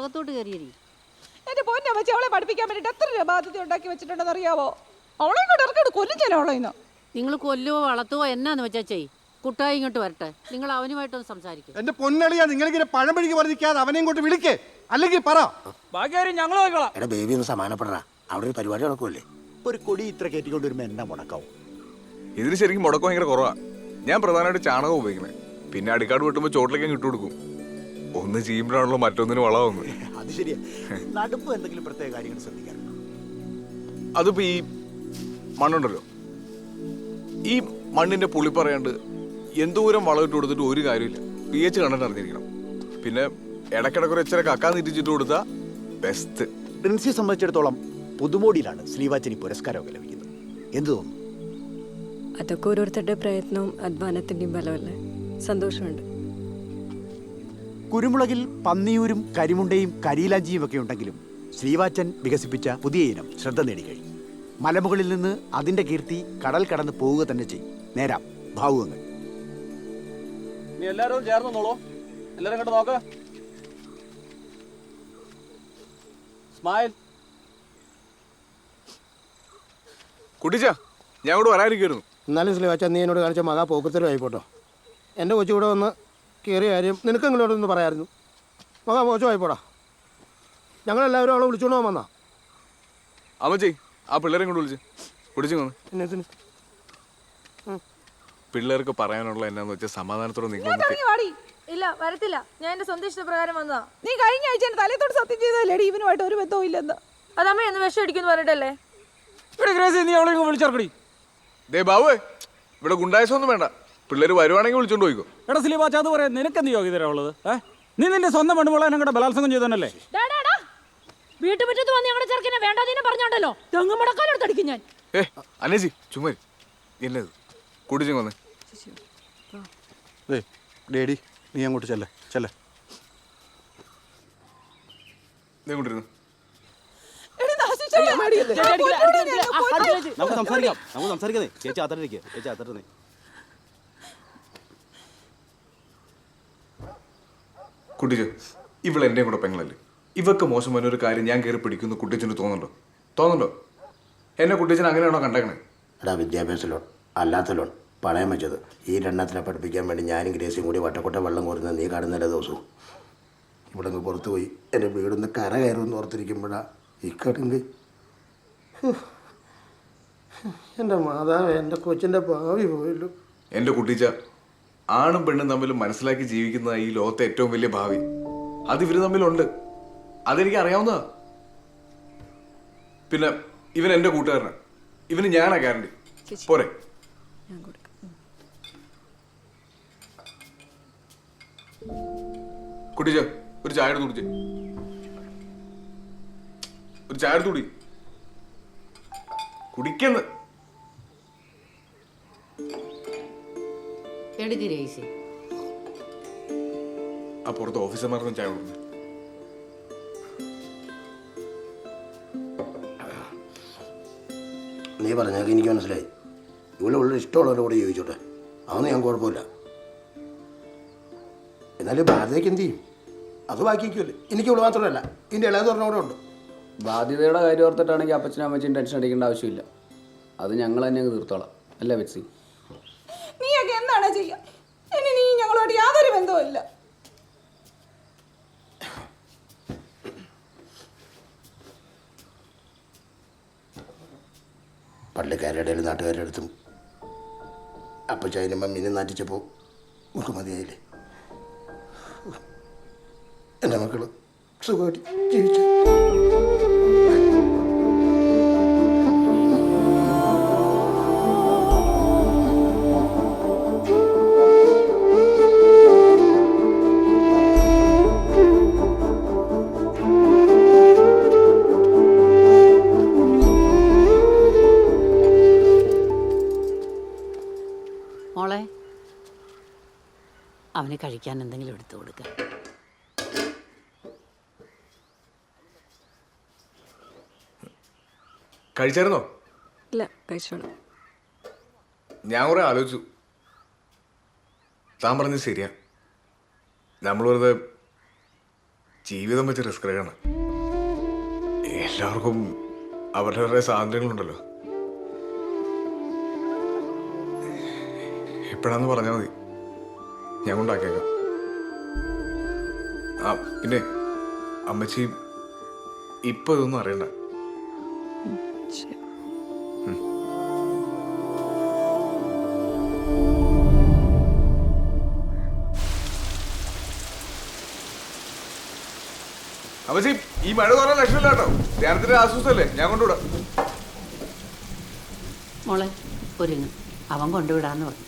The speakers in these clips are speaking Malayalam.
അകത്തോട്ട് കയറിയേ എന്റെ പൊന്നെ വെച്ച് അവളെ പഠിപ്പിക്കാൻ വേണ്ടിട്ട് എത്ര രൂപ ബാധ്യത ഉണ്ടാക്കി വെച്ചിട്ടുണ്ടെന്ന് അറിയാവോ അവളെ ഇങ്ങോട്ട് ഇറക്കിട്ട് കൊല്ലും ഞാൻ അവളെ ഇന്ന്. നിങ്ങൾ കൊല്ലുവോ വളർത്തുവോ എന്നാന്ന് വെച്ചാ ചെയ് കുട്ടായി ഇങ്ങോട്ട് വരട്ടെ. നിങ്ങൾ അവനുമായിട്ടൊന്ന് സംസാരിക്കും. എന്റെ പൊന്നളിയാ നിങ്ങളിങ്ങനെ പഴംപഴിക്ക് പറഞ്ഞിരിക്കാതെ അവനെ ഇങ്ങോട്ട് വിളിക്കേ. അല്ലെങ്കിൽ പറ. ബാക്കി ഞങ്ങൾ നോക്കിക്കോളാം. എടാ ബേബി ഒന്ന് സമാനപ്പെടാ അവിടെ ഒരു പരിപാടി നടക്കുമല്ലേ ഒരു കൊടി ഇത്ര കയറ്റിക്കൊണ്ട് വരുമ്പോ എന്നാ മുടക്കാവും? ഇതിന് ശരിക്കും മുടക്കം ഭയങ്കര കുറവാ. ഞാൻ പ്രധാനമായിട്ട് ചാണകം ഉപയോഗിക്കുന്നത്. പിന്നെ അടിക്കാട് വെട്ടുമ്പോൾ ചോട്ടിലേക്ക് ഇട്ട് കൊടുക്കും. ഒന്ന് ചെയ്യുമ്പോഴാണല്ലോ മറ്റൊന്നിന് വളമാവുന്നത് അത് ശരിയാ. നടുപ്പ് എന്തെങ്കിലും പ്രത്യേക കാര്യങ്ങൾ ശ്രദ്ധിക്കാറുണ്ടോ? അതിപ്പോ ഈ മണ്ണുണ്ടല്ലോ. ഈ മണ്ണിന്റെ പുളി പറയാണ്ട് എന്തോരം വളം ഇട്ട് കൊടുത്തിട്ട് ഒരു കാര്യമില്ല. പി എച്ച് കണ്ടിട്ട് അറിഞ്ഞിരിക്കണം. പിന്നെ ഇടക്കിടക്ക് ഒരു ഇച്ചിരി കക്കാൻ തിരിച്ചിട്ട് കൊടുത്താ ബെസ്റ്റ് പ്രിൻസിയെ സംബന്ധിച്ചിടത്തോളം പുതുമോടിയിലാണ് ശ്രീവാച്ചനി പുരസ്കാരമൊക്കെ ലഭിക്കുന്നത്. എന്ത് തോന്നുന്നു? അതൊക്കെ ഓരോരുത്തരുടെ പ്രയത്നവും അധ്വാനത്തിന്റെയും ഫലമല്ലേ? സന്തോഷമുണ്ട്. കുരുമുളകിൽ പന്നിയൂരും കരിമുണ്ടയും കരിയിലാഞ്ചിയും ഒക്കെ ഉണ്ടെങ്കിലും ശ്രീവാച്ചൻ വികസിപ്പിച്ച പുതിയ ഇനം ശ്രദ്ധ നേടിക്കഴിഞ്ഞു. മലമുകളിൽ നിന്ന് അതിന്റെ കീർത്തി കടൽ കടന്ന് പോവുക തന്നെ ചെയ്യും. നേരാം ഭാവുകങ്ങൾ. എല്ലാരും നോക്ക്. സ്മൈൽ. കുട്ടിച്ച ഞാൻ ഇവിടെ വരാനിരിക്കുന്നു എന്നാലും സ്ലിവാച്ച നീ എന്നോട് കാണിച്ച മകാ പോക്കത്തിലും ആയിപ്പോട്ടോ എന്റെ കൊച്ചു കൂടെ വന്ന് കയറിയ കാര്യം നിനക്ക് ഇവിടെ ഒന്ന് പറയായിരുന്നു. മകാ മോശമായിപ്പോടാ ഞങ്ങളെല്ലാവരും അവളെ വിളിച്ചോണ്ട് പോകാൻ വന്നാ. അമ്മച്ചി ആ പിള്ളേരെ കൊണ്ട് വിളിച്ച്. വിളിച്ചു വന്ന്. എന്നത്തിന് പിള്ളേർക്ക് പറയാനുള്ള എന്നാന്ന് വെച്ചാൽ സമാധാനത്തോടെ നിങ്ങൾ ഇല്ല വരത്തില്ല. ഞാൻ എന്റെ സ്വന്തം ഇഷ്ടപ്രകാരം വന്നതാ. നീ കഴിഞ്ഞ ആഴ്ച എന്റെ തലയത്തോട് സത്യം ചെയ്തതല്ലേ ഇവനുമായിട്ട് ഒരു ബന്ധവും ഇല്ലെന്ന്. അതമ്മ എന്ന് വിഷം അടിക്കുന്നു പറഞ്ഞിട്ടല്ലേ? ഇവിടെ ഗ്രേസി നീ അവളെ വിളിച്ചറക്കടി. ദേ ബാബു ഇവിടെ ഗുണ്ടായസൊന്നും വേണ്ട. പിള്ളേര് വരുവാണെങ്കിൽ വിളിച്ചോണ്ട് പോയിക്കോ. എടാ സിലിബാച്ച അത് പറയാം. നിനക്ക് എന്ത് യോഗ്യത ഉള്ളത് ഏ? നീ നിന്റെ സ്വന്തം പെണ്ണുമുള്ള ഞങ്ങളുടെ ബലാത്സംഗം ചെയ്തതന്നല്ലേ വീട്ടുമുറ്റത്ത് വന്ന് ഞങ്ങളുടെ ചെറുക്കിനെ വേണ്ടാതീനെ പറഞ്ഞോണ്ടല്ലോ. തെങ്ങ് മുടക്കാലെടുത്തടിക്കും ഞാൻ. ഏ അനേജി ചുമ്മാ. എന്നത് കുടിച്ചു വന്ന്. ഡേഡി നീ അങ്ങോട്ട് ചെല്ലേ ചെല്ലേ. കൊണ്ടിരുന്നു. നമുക്ക് സംസാരിക്കാം നമുക്ക് സംസാരിക്കുന്നേ ചേച്ചി അത്തരക്ക് ചേച്ചി അത്തരന്നേ കുട്ടിച്ചു ഇവൾ എന്റെയും കൂടെ പെങ്ങളല്ലേ? ഇവക്ക് മോശം വരുന്ന ഒരു കാര്യം ഞാൻ കയറി പിടിക്കുന്നു കുട്ടിച്ചന് തോന്നുന്നുണ്ടോ? തോന്നുന്നുണ്ടോ? എന്നെ കുട്ടിച്ചൻ അങ്ങനെയാണോ കണ്ടേക്കണേ? എടാ വിദ്യാഭ്യാസ ലോൺ അല്ലാത്ത ലോൺ പണയം വെച്ചത്. ഈ രണ്ണത്തിനെ പഠിപ്പിക്കാൻ വേണ്ടി ഞാനും ഗ്രേസിയും കൂടി വട്ടക്കൊട്ട വെള്ളം കോരുന്നത് നീ കാണുന്നില്ല ദിവസവും? ഇവിടെ നിന്ന് പുറത്തു പോയി എന്റെ വീടൊന്ന് കര കയറുമെന്ന് ഓർത്തിരിക്കുമ്പോഴാണ് ഈ കടുങ്ക്. എന്റെ മാതാവ് എന്റെ കൊച്ചിന്റെ ഭാവി പോയല്ലോ. എന്റെ കുട്ടിച്ച ആണും പെണ്ണും തമ്മിൽ മനസ്സിലാക്കി ജീവിക്കുന്ന ഈ ലോകത്തെ ഏറ്റവും വലിയ ഭാവി. അത് ഇവർ തമ്മിലുണ്ട്. അതെനിക്ക് അറിയാവുന്നതാ. പിന്നെ ഇവൻ എന്റെ കൂട്ടുകാരനാണ് ഇവന് ഞാനാ ഗ്യാരണ്ടി പോരെ. കുട്ടിച്ച ഒരു ചായ എടുത്ത് കുടിച്ചേ. ഒരു ചായ എടുത്ത് കുടി. കുടിക്കെന്ന്. എടുക്ക് രേസി ആ പുറത്ത് ഓഫീസർമാർക്കും ചായ കൊടുക്കുന്നു നീ പറഞ്ഞ എനിക്ക് മനസ്സിലായി. ഇവിടെ ഉള്ള ഇഷ്ടമുള്ളവരുടെ കൂടെ ചോദിച്ചോട്ടെ അതൊന്നും ഞാൻ കുഴപ്പമില്ല. എന്നാലും ഭാരതയ്ക്ക് എന്ത് ചെയ്യും? അത് ബാക്കിക്കുമല്ലേ എനിക്ക് ഇവിടെ മാത്രമല്ല. ഇതിന്റെ ഇളയത് പറഞ്ഞ കൂടെ ഉണ്ട്. ബാധ്യതയുടെ കാര്യം ഓർത്തിട്ടാണെങ്കിൽ അപ്പച്ചനും അമ്മച്ചും ടെൻഷൻ അടിക്കേണ്ട ആവശ്യമില്ല. അത് ഞങ്ങൾ തന്നെ അങ്ങ് തീർത്തോളാം. അല്ലേ ബെറ്റ്സി നീയൊക്കെ എന്താണ് ചെയ്യുക ഇനി നീ ഞങ്ങളോട് യാതൊരു ബന്ധവും ഇല്ല പള്ളിക്കാരുടെ ഇടയിലും നാട്ടുകാരുടെ അടുത്തും. അപ്പച്ചതിനും മമ്മീനെ നാറ്റിച്ചപ്പോൾ നമുക്ക് മതിയായില്ലേ? എന്റെ മക്കൾ സുഖമായിട്ട് ജീവിച്ചു. അവന് കഴിക്കാൻ എന്തെങ്കിലും എടുത്തു കൊടുക്ക. കഴിച്ചായിരുന്നോ? ഇല്ല കഴിച്ചോളൂ. ഞാൻ കുറെ ആലോചിച്ചു. താൻ പറഞ്ഞത് ശരിയാ. നമ്മൾ വെറുതെ ജീവിതം വെച്ച് റിസ്ക് എടുക്കണം. എല്ലാവർക്കും അവരുടെ സ്വാതന്ത്ര്യങ്ങളുണ്ടല്ലോ എപ്പോഴാന്ന് പറഞ്ഞാൽ മതി. ഞാൻ കൊണ്ടാക്കിയേക്കാം. ആ പിന്നെ അമ്മച്ചി ഇപ്പൊ ഇതൊന്നും അറിയണ്ട. അമ്മച്ചി ഈ മഴ കുറേ ലക്ഷണമില്ല കേട്ടോ. ധ്യാനത്തിന്റെ ആശ്വാസമല്ലേ? ഞാൻ കൊണ്ടുവിടാം. മോളെ ഒരു അവൻ കൊണ്ടുവിടാന്ന് പറഞ്ഞു.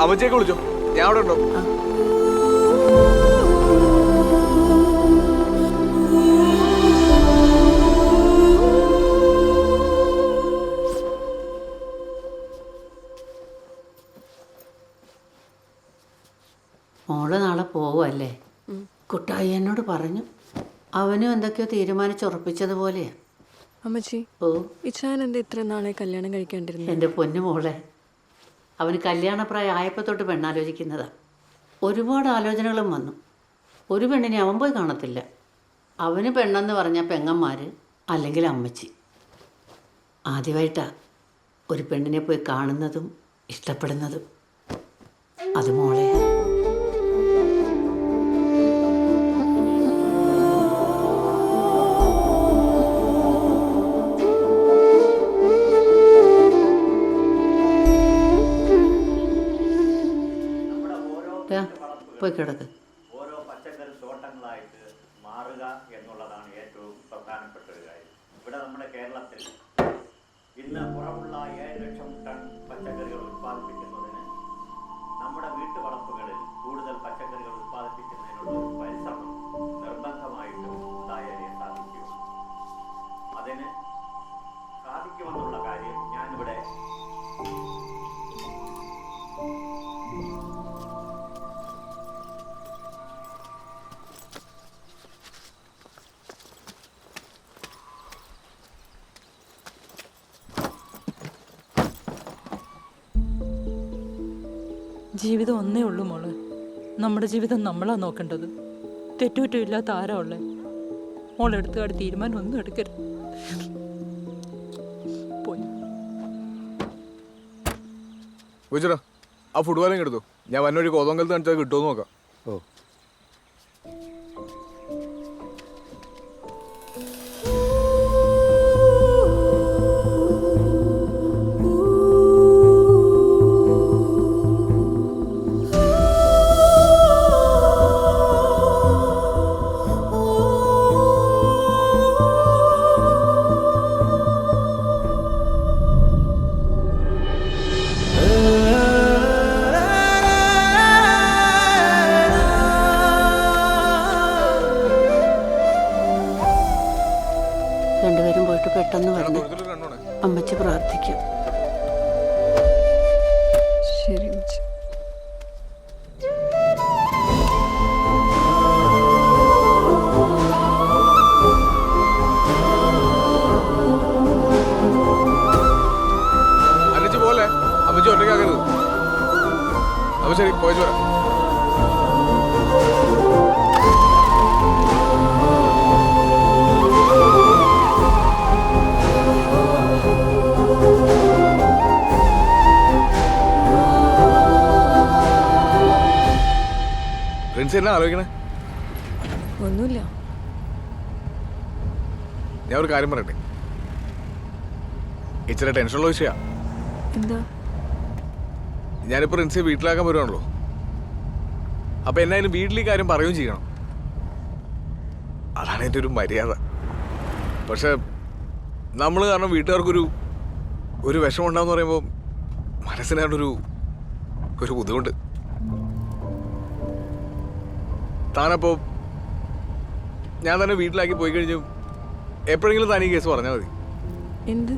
അമ്മച്ചിയൊക്കെ വിളിച്ചോ. ഞാൻ അവിടെ ഉണ്ടോ? മോൾ നാളെ പോവല്ലേ കുട്ടായി എന്നോട് പറഞ്ഞു. അവനും എന്തൊക്കെയോ തീരുമാനിച്ചുറപ്പിച്ചതുപോലെയാ. അമ്മച്ചി ഓ. ഇച്ചാൻ എന്താ ഇത്ര നാളെ കല്യാണം കഴിക്കാണ്ടിരുന്നു? എന്റെ പൊന്നു മോളെ അവന് കല്യാണപ്രായം ആയപ്പോൾ തൊട്ട് പെണ്ണാലോചിക്കുന്നത്. ഒരുപാട് ആലോചനകളും വന്നു. ഒരു പെണ്ണിനെ അവൻ പോയി കാണത്തില്ല. അവന് പെണ്ണെന്ന് പറഞ്ഞ പെങ്ങന്മാർ അല്ലെങ്കിൽ അമ്മച്ചി. ആദ്യമായിട്ടാ ഒരു പെണ്ണിനെ പോയി കാണുന്നതും ഇഷ്ടപ്പെടുന്നതും. അത് പോയി കിടക്ക്. ഓരോ പച്ചക്കറി തോട്ടങ്ങളായിട്ട് മാറുക എന്നുള്ളതാണ് ഏറ്റവും പ്രധാനപ്പെട്ട ഒരു കാര്യം. ഇവിടെ നമ്മുടെ കേരളത്തിൽ ഇന്ന് കുറവുള്ള ഏഴ് ലക്ഷം ടൺ പച്ചക്കറികൾ ഉത്പാദിപ്പിക്കുന്നതിന് നമ്മുടെ വീട്ടുവളപ്പുകളിൽ കൂടുതൽ പച്ചക്കറികൾ ഉത്പാദിപ്പിക്കുന്നതിനുള്ള ജീവിതം ഒന്നേ ഉള്ളൂ മോൾ. നമ്മുടെ ജീവിതം നമ്മളാണ് നോക്കേണ്ടത്. തെറ്റുകുറ്റം ഇല്ലാത്ത ആരാ ഉള്ളേ? മോളെടുത്തുകാട് തീരുമാനം ഒന്നും എടുക്കരുത്. പോയി. ആ ആ ഫുട്ബോളിങ് എടുത്തു ഞാൻ വന്നൊരു കോതങ്കൽ കാണിച്ചാൽ കിട്ടുമോ നോക്കാം. ഓ. പോയിട്ട് പെട്ടെന്ന് വരണം അമ്മച്ചി പ്രാർത്ഥിക്കും. ശരി അമ്മച്ചി. പോലെ അമ്മച്ചി ഒറ്റയ്ക്കാക്കരുത് അപ്പൊ ശരി പോയിട്ട് വരാം പ്രിൻസ് എന്നാ ആലോചിക്കണേ? ഒന്നുമില്ല. ഞാൻ ഒരു കാര്യം പറയട്ടെ? ഇച്ചിരി ടെൻഷനുള്ള വിഷയമാണ് എന്താ? ഞാനിപ്പോൾ റിൻസിയെ വീട്ടിലാക്കാൻ വരുവാണല്ലോ. അപ്പൊ എന്നായാലും വീട്ടിൽ ഈ കാര്യം പറയുകയും ചെയ്യണം. അതാണ് എന്റെ ഒരു മര്യാദ. പക്ഷെ നമ്മൾ കാരണം വീട്ടുകാർക്കൊരു ഒരു വിഷമം ഉണ്ടാന്ന് പറയുമ്പോൾ മനസ്സിനാണൊരു ഒരു ബുദ്ധിമുട്ട്. താനപ്പോൾ ഞാൻ തന്നെ വീട്ടിലാക്കി പോയി കഴിഞ്ഞു. എപ്പോഴെങ്കിലും താനീ കേസ് പറഞ്ഞാൽ മതി. എന്ത്?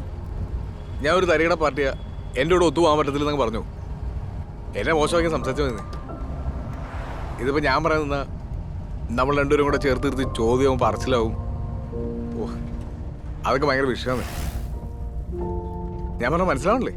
ഞാൻ ഒരു തരികട പാർട്ടിയാ. എന്റെ കൂടെ ഒത്തുപോകാൻ പറ്റത്തില്ലെന്നങ്ങ് പറഞ്ഞു. എന്നെ മോശമാക്കി സംസാരിച്ചു മതി ഇതിപ്പോ ഞാൻ പറയുന്ന നമ്മൾ രണ്ടുപേരും കൂടെ ചേർത്ത് നിർത്തി ചോദ്യവും പറച്ചിലാവും. ഓ അതൊക്കെ ഭയങ്കര വിഷയമാണ്. ഞാൻ പറഞ്ഞ മനസ്സിലാവണല്ലേ?